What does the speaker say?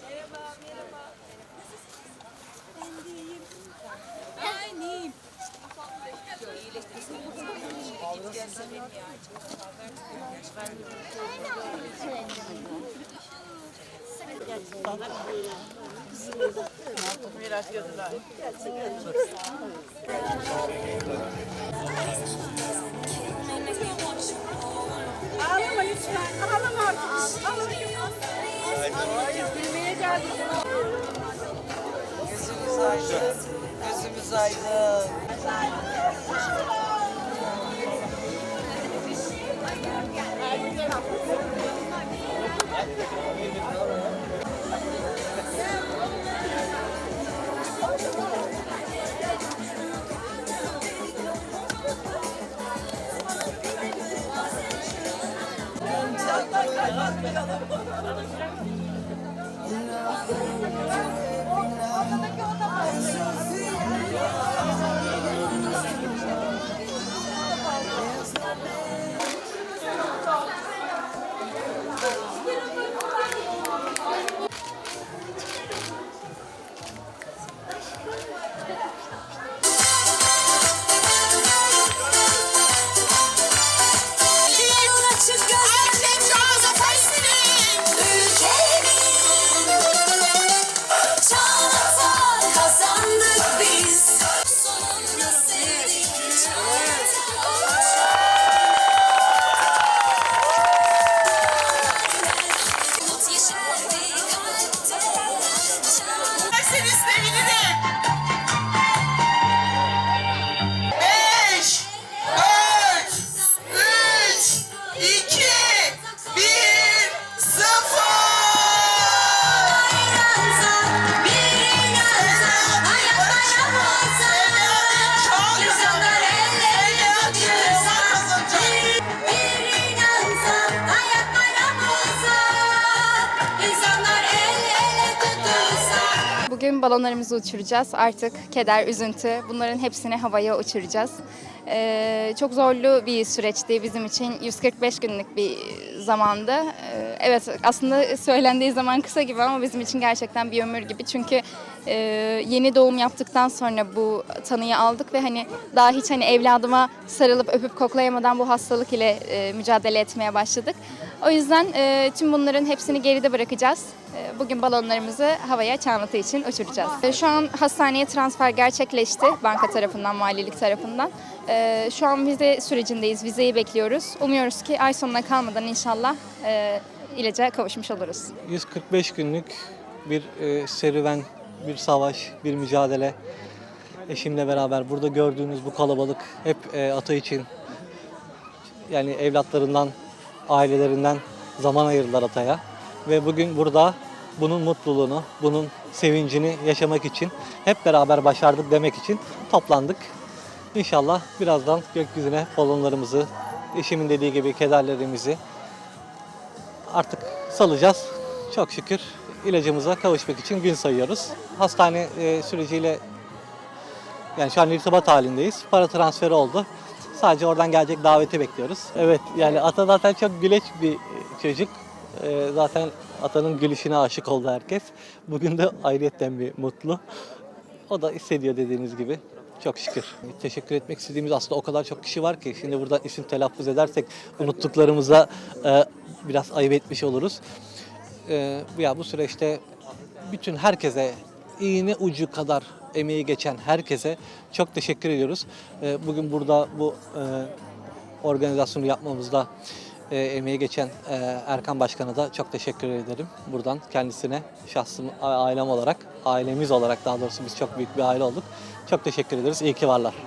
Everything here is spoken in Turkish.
Merhaba, merhaba. Ben de iyiyim. Ben iyiyim. Ben iyiyim. Ağlama lütfen. Ağlama artık. Ağlama. Hayır, gülmeye geldik. Gözümüz aydın. Gözümüz aydın. Açık Bugün balonlarımızı uçuracağız. Artık keder, üzüntü bunların hepsini havaya uçuracağız. Ee, çok zorlu bir süreçti bizim için. 145 günlük bir zamandı. Ee, evet aslında söylendiği zaman kısa gibi ama bizim için gerçekten bir ömür gibi. Çünkü e, yeni doğum yaptıktan sonra bu tanıyı aldık ve hani daha hiç hani evladıma sarılıp öpüp koklayamadan bu hastalık ile e, mücadele etmeye başladık. O yüzden e, tüm bunların hepsini geride bırakacağız. E, Bugün balonlarımızı havaya Çağlatı için uçuracağız. E, Şu an hastaneye transfer gerçekleşti banka tarafından, valilik tarafından. E, Şu an vize sürecindeyiz, vizeyi bekliyoruz. Umuyoruz ki ay sonuna kalmadan inşallah e, ilaca kavuşmuş oluruz. 145 günlük bir e, serüven, bir savaş, bir mücadele. Eşimle beraber burada gördüğünüz bu kalabalık hep e, ata için yani evlatlarından, ailelerinden zaman ayırdılar ataya. Ve bugün burada bunun mutluluğunu, bunun sevincini yaşamak için hep beraber başardık demek için toplandık. İnşallah birazdan gökyüzüne balonlarımızı, eşimin dediği gibi kederlerimizi artık salacağız. Çok şükür ilacımıza kavuşmak için gün sayıyoruz. Hastane e, süreciyle yani şu an irtibat halindeyiz. Para transferi oldu. Sadece oradan gelecek daveti bekliyoruz. Evet yani Ata zaten çok güleç bir çocuk. E, zaten Ata'nın gülüşüne aşık oldu herkes. Bugün de ayrıyetten bir mutlu. O da hissediyor dediğiniz gibi. Çok şükür. Teşekkür etmek istediğimiz aslında o kadar çok kişi var ki şimdi burada isim telaffuz edersek unuttuklarımıza e, biraz ayıp etmiş oluruz. E, ya bu süreçte bütün herkese iğne ucu kadar emeği geçen herkese çok teşekkür ediyoruz. E, bugün burada bu e, organizasyonu yapmamızda e, emeği geçen e, Erkan Başkan'a da çok teşekkür ederim. Buradan kendisine şahsım, ailem olarak, ailemiz olarak daha doğrusu biz çok büyük bir aile olduk. Çok teşekkür ederiz. İyi ki varlar.